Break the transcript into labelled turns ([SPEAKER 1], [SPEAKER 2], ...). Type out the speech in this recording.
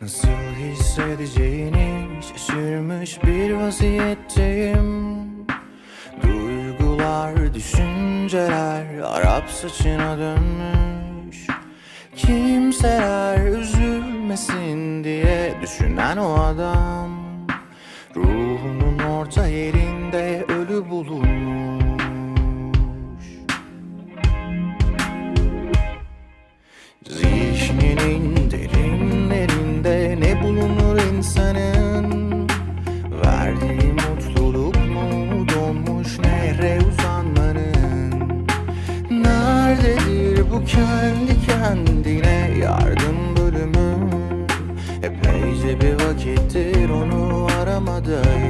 [SPEAKER 1] Nasıl hissedeceğini şaşırmış bir vaziyetteyim. Duygular, düşünceler Arap saçına dönmüş. Kimseler üzülmesin diye düşünen o adam. Ruhunun bulunur insanın? Verdiği mutluluk mu donmuş nehre uzanmanın? Nerededir bu kendi kendine yardım bölümü? Epeyce bir vakittir onu aramadayım